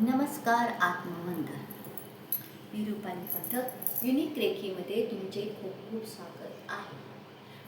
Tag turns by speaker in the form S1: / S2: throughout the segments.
S1: नमस्कार आत्मवंदन मी रुपाली पथक युनिक रेखीमध्ये तुमचे खूप खूप स्वागत आहे.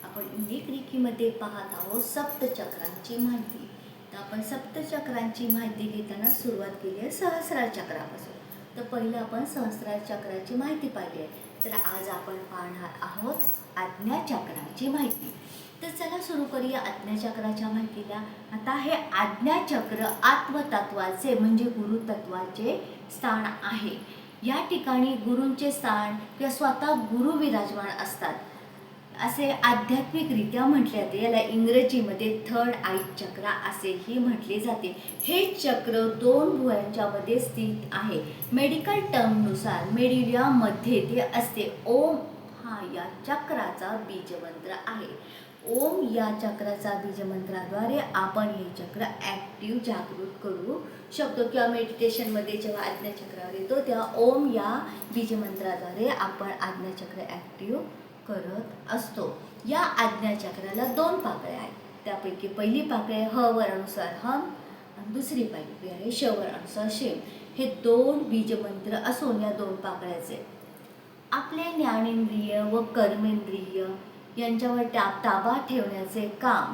S1: आपण युनिक रेखीमध्ये पाहत आहोत सप्तचक्रांची माहिती. तर आपण सप्तचक्रांची माहिती घेताना सुरुवात केली आहे सहस्रार चक्रापासून. तर पहिलं आपण सहस्रार चक्राची माहिती पाहिली आहे. तर आज आपण पाहणार आहोत आज्ञाचक्राची माहिती. तर चला सुरू करूया आज्ञाचक्राच्या माहितीला. आता हे आज्ञाचक्र आत्मतत्वाचे म्हणजे गुरुतत्वाचे स्थान आहे. या ठिकाणी गुरूंचे स्थान किंवा स्वतः गुरु विराजमान असतात. असे आध्यात्मिकरित्या म्हटले जाते. याला इंग्रजीमध्ये थर्ड आय चक्र असेही म्हटले जाते. हे चक्र दोन भुवयांच्या मध्ये स्थित आहे. मेडिकल टर्मनुसार मेडिलियामध्ये ते असते. ओम हा या चक्राचा बीजमंत्र आहे. ओम या चक्राचा बीजमंत्राद्वारे आपण हे चक्र ॲक्टिव्ह जागृत करू शकतो. किंवा मेडिटेशनमध्ये जेव्हा आज्ञाचक्रावर येतो तेव्हा ओम या बीजमंत्राद्वारे आपण आज्ञाचक्र ॲक्टिव्ह करत असतो. या आज्ञाचक्राला दोन पाकळ्या आहेत. त्यापैकी पहिली पाकळी ह वरानुसार हम आणि दुसरी पाकळी आहे श वरानुसार शेम. हे दोन बीजमंत्र असून या दोन पाकळ्याचे आपले ज्ञानेंद्रिय व कर्मेंद्रिय यांच्यावर टा ताबा ठेवण्याचे काम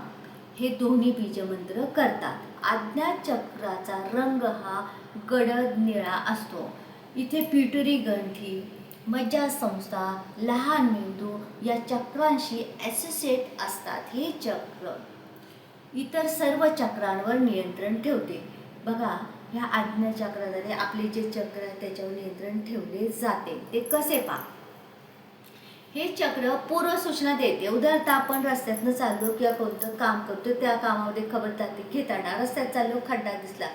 S1: हे दोन्ही बीजमंत्र करतात. आज्ञाचक्राचा रंग हा गडद निळा असतो. इथे पिटुरी गंठी मज्जा संस्था लहान मेंदू या चक्रांशी ॲसोसिएट असतात. हे चक्र इतर सर्व चक्रांवर नियंत्रण ठेवते. बघा ह्या आज्ञाचक्राद्वारे आपले जे चक्र आहे त्याच्यावर नियंत्रण ठेवले जाते. ते कसे पा हे चक्र पूर्व सूचना देते. उदाहरणार्थ आपण रस्त्यातनं चाललो किंवा कोणतं काम करतो त्या कामामध्ये खबरदारी घेताना रस्त्यात चाललो खड्डा दिसला.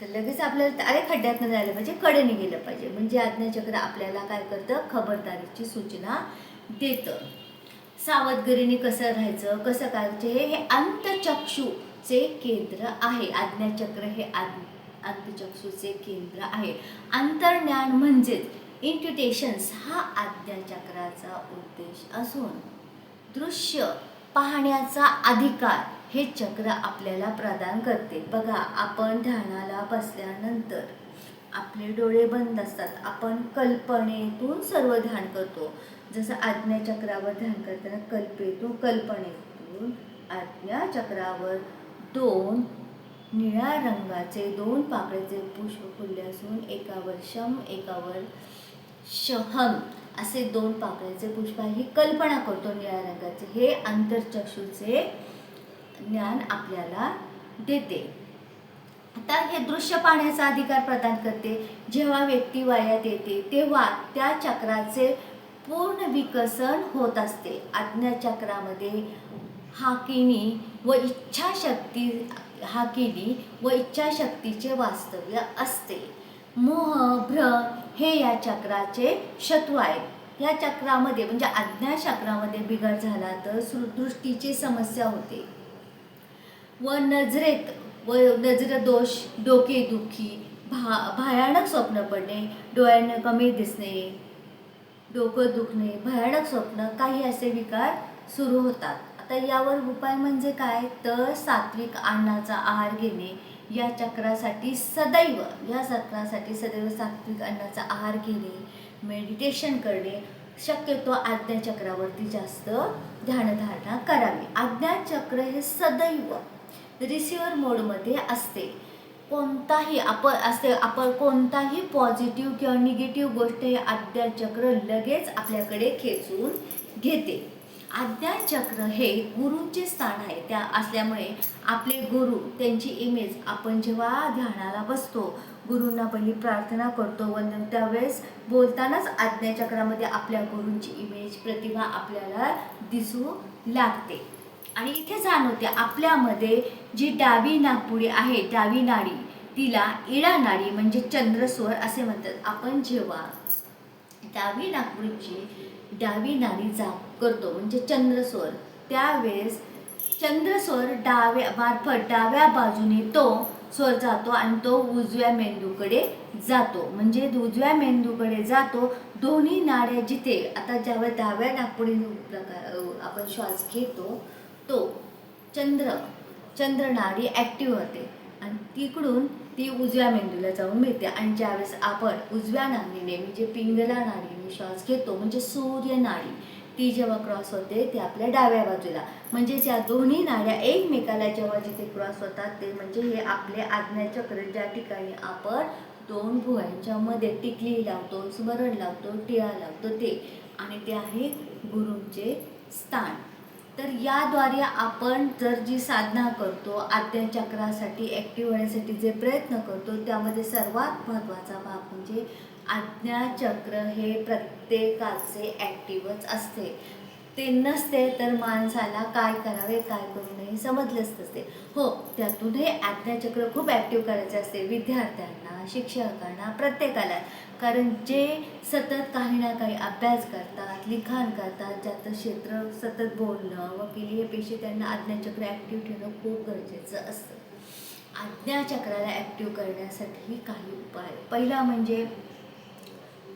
S1: तर लगेच आपल्याला अरे खड्ड्यातनं जायला पाहिजे कडेने गेलं पाहिजे. म्हणजे आज्ञाचक्र आपल्याला काय करतं? खबरदारीची सूचना देतं. सावधगिरीने कसं राहायचं कसं करायचं हे हे अंतचक्षूचे केंद्र आहे. आज्ञाचक्र हे अंतचक्षूचे केंद्र आहे. अंतर्ज्ञान म्हणजेच इंट्युटेशन्स हा आज्ञाचक्राचा उद्देश असून दृश्य पाहण्याचा अधिकार हे चक्र आपल्याला प्रदान करते. बघा आपण ध्यानाला बसल्यानंतर आपले डोळे बंद असतात. आपण कल्पनेतून सर्व ध्यान करतो. जसं आज्ञाचक्रावर ध्यान करताना कल्पेतून कल्पनेतून आज्ञाचक्रावर दोन निळ्या रंगाचे दोन पाकळ्याचे पुष्प फुलले असून एकावर शम एकावर शहम. असे दोन पाकळ्याचे पुष्प आहे. ही कल्पना करतो निळ्या रंगाचे हे आंतरचक्षूचे ज्ञान आपल्याला देते. आता हे दृश्य पाहण्याचा अधिकार प्रदान करते. जेव्हा व्यक्ती वयात येते तेव्हा त्या चक्राचे पूर्ण विकसन होत असते. आज्ञाचक्रामध्ये हाकिनी व इच्छाशक्ती हाकिनी व इच्छाशक्तीचे वास्तव्य असते. मोह भ्रम हे या चक्राचे शत्रू आहेत. या चक्रामध्ये म्हणजे आज्ञा चक्रामध्ये बिघड झाला तर दृष्टीची समस्या होते. व नजरेत व नजर दोष डोकेदुखी भा भयानक स्वप्न पडणे डोळ्यांना कमी दिसणे डोकं दुखणे भयानक स्वप्न काही असे विकार सुरू होतात. आता यावर उपाय म्हणजे काय? तर सात्विक अन्नाचा आहार घेणे या चक्रासाठी सदैव या चक्रासाठी सदैव सात्विक अन्नाचा आहार घेणे मेडिटेशन करणे शक्यतो आज्ञाचक्रावरती जास्त ध्यानधारणा करावी. आज्ञाचक्र हे सदैव रिसिव्हर मोडमध्ये असते. कोणताही आपण असते आपण कोणताही पॉझिटिव्ह किंवा निगेटिव्ह गोष्ट हे आज्ञाचक्र लगेच आपल्याकडे खेचून घेते. आज्ञाचक्र हे गुरूंचे स्थान आहे. त्या असल्यामुळे आपले गुरु त्यांची इमेज आपण जेव्हा ध्यानाला बसतो गुरूंना पहिली प्रार्थना करतो वंदन त्यावेळेस बोलतानाच आज्ञाचक्रामध्ये आपल्या गुरूंची इमेज प्रतिभा आपल्याला दिसू लागते. आणि इथे जाणवते आपल्यामध्ये जी डावी नागपुडी आहे डावी नाडी तिला इळा नाडी म्हणजे चंद्रस्वर असे म्हणतात. आपण जेव्हा डावी नागपुडीची डावी नाडी जा करतो म्हणजे चंद्रस्वर. त्यावेळेस चंद्रस्वर डाव्या मार्फत डाव्या बाजूने तो स्वर जातो आणि तो उजव्या मेंदूकडे जातो. म्हणजे उजव्या मेंदूकडे जातो दोन्ही नाड्या जिथे आता ज्यावेळेस डाव्या नागपुडी प्रकार आपण श्वास घेतो तो चंद्र चंद्रनाडी ॲक्टिव्ह होते. आणि तिकडून ती उजव्या मेंदूला जाऊन मिळते. आणि ज्यावेळेस आपण उजव्या नाडीने म्हणजे पिंगला नाडीने श्वास घेतो म्हणजे सूर्य नाडी ती जेव्हा क्रॉस होते ते आपल्या डाव्या बाजूला. म्हणजे या दोन्ही नाड्या एकमेकाला जेव्हा जिथे क्रॉस होतात ते म्हणजे हे आपले आज्ञाचक्र ज्या ठिकाणी आपण दोन भुवयांच्या मध्ये टिकली लावतो स्मरण लावतो टिळा लावतो ते. आणि ते आहे गुरूंचे स्थान. तर याद्वारे आपण जर जी साधना करतो आज्ञाचक्रासाठी ॲक्टिव्ह होण्यासाठी जे प्रयत्न करतो त्यामध्ये सर्वात महत्त्वाचा भाग म्हणजे आज्ञाचक्र हे प्रत्येकाचे ॲक्टिव्हच असते. ते नसते तर माणसाला काय करावे काय करू नये समजलंच नसते. हो त्यातून हे आज्ञाचक्र खूप ॲक्टिव्ह करायचे असते विद्यार्थ्यांना शिक्षकांना प्रत्येकाला. कारण जे सतत काही ना काही अभ्यास करतात लिखाण करतात ज्याचं क्षेत्र सतत बोलणं वकिली हे पेशी त्यांना आज्ञाचक्र ॲक्टिव्ह ठेवणं खूप गरजेचं असतं. आज्ञाचक्राला ॲक्टिव्ह करण्यासाठी काही उपाय. पहिला म्हणजे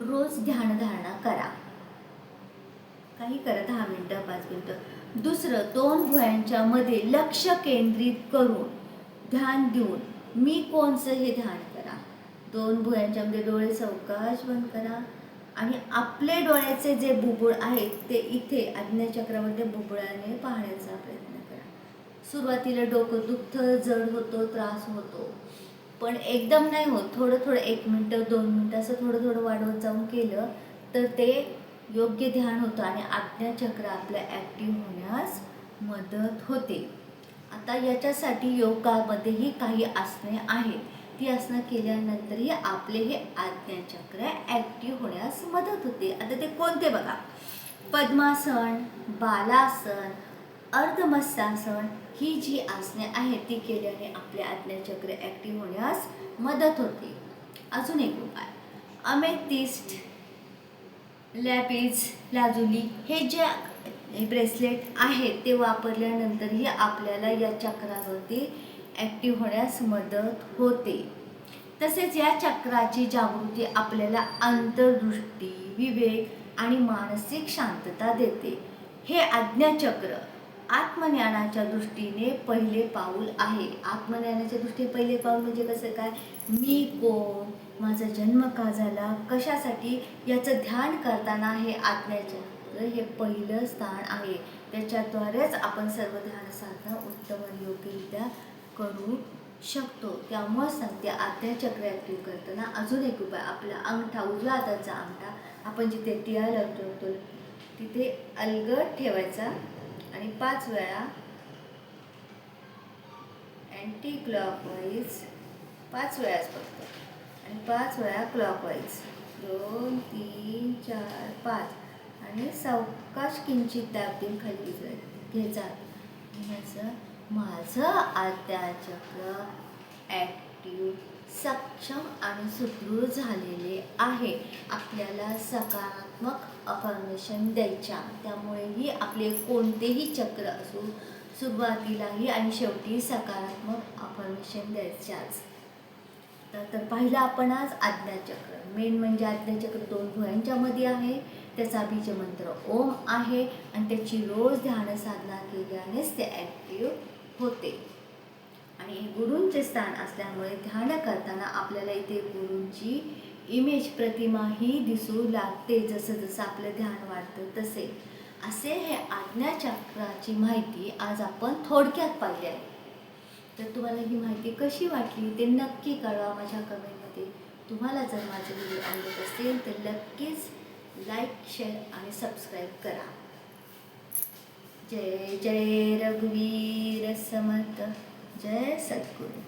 S1: रोज ध्यानधारणा करा. काही करा दहा मिनटं पाच मिनटं. दुसरं दोन भुयांच्या मध्ये लक्ष केंद्रित करून ध्यान देऊन मी कोणचं हे ध्यान करा. दोन भुयांच्या मध्ये डोळे सवकाश बंद करा. आणि आपले डोळ्याचे जे बुबुळ आहेत ते इथे आज्ञाचक्रामध्ये बुबुळाने पाहण्याचा प्रयत्न करा. सुरुवातीला डोकं दुखतं जड होतो त्रास होतो. पण एकदम नाही होत. थोडं थोडं एक मिनटं दोन मिनटं असं थोडं थोडं वाढवत जाऊन केलं तर ते योग्य ध्यान होतं आणि आज्ञाचक्र आपल्या ॲक्टिव्ह होण्यास मदत होते. आता याच्यासाठी योगामध्येही काही आसने आहेत. ती आसनं केल्यानंतरही आपले हे आज्ञाचक्र ॲक्टिव्ह होण्यास मदत होते. आता ते कोणते बघा? पद्मासन बालासन अर्धमस्तासन ही जी आसने आहेत ती केल्याने आपले आज्ञाचक्र ॲक्टिव्ह होण्यास मदत होते. अजून एक उपाय. अमेथिस्ट लॅपिज लाजुली हे जे ब्रेसलेट आहेत ते वापरल्यानंतरही आपल्याला या चक्रावरती ॲक्टिव्ह होण्यास मदत होते. तसेच या चक्राची जागृती आपल्याला अंतर्दृष्टी विवेक आणि मानसिक शांतता देते. हे आज्ञाचक्र आत्मज्ञानाच्या दृष्टीने पहिले पाऊल आहे. आत्मज्ञानाच्या दृष्टीने पहिले पाऊल म्हणजे कसं काय? मी कोण? माझा जन्म का झाला? कशासाठी? याचं ध्यान करताना हे आज्ञाचक्र हे पहिलं स्थान आहे. त्याच्याद्वारेच आपण सर्व ध्यान साधना उत्तम आणि योग्यरित्या करू शकतो. त्यामुळं सांगते आज्ञाचक्र ॲक्टिव्ह करताना अजून एक उपाय आपला अंगठा उजव्या हाताचा अंगठा आपण जिथे टिया लावतो तिथे अलगट ठेवायचा. आणि पाच वेळा अँटी क्लॉकवाईज पाच वेळाच फक्त. आणि पाच वेळा क्लॉकवाईज दोन तीन चार पाच. आणि सावकाश किंचित दाबून खाली घ्यायचा घ्यायचं माझं आद्याचक्र ॲक्टिव्ह सक्षम आणि सुदृढ झालेले आहे. आपल्याला सकारात्मक अफर्मेशन द्यायच्या. त्यामुळेही आपले कोणतेही चक्र असो सुरुवातीलाही आणि शेवटी सकारात्मक अफर्मेशन द्यायच्याच. तर तर पाहिलं आपण आज आज्ञाचक्र मेन म्हणजे आज्ञाचक्र दोन भुयांच्या मध्ये आहे. त्याचा बीज मंत्र ओम आहे आणि त्याची रोज ध्यान साधना केल्यानेच ते ॲक्टिव्ह होते. आणि गुरुंचे गुरूंचे स्थान असल्यामुळे ध्यान करताना आपल्याला इथे गुरूंची इमेज प्रतिमा ही दिसू लागते जसं जसं आपलं ध्यान वाढतं तसे. असे हे आज्ञाचक्राची माहिती आज आपण थोडक्यात पाहिली आहे. तर तुम्हाला ही माहिती कशी वाटली ते नक्की कळवा माझ्या कमेंटमध्ये. तुम्हाला जर माझे व्हिडिओ आवडत असतील तर नक्कीच लाईक शेअर आणि सबस्क्राईब करा. जय जय रघुवीर समर्थ. जय सद्गुरू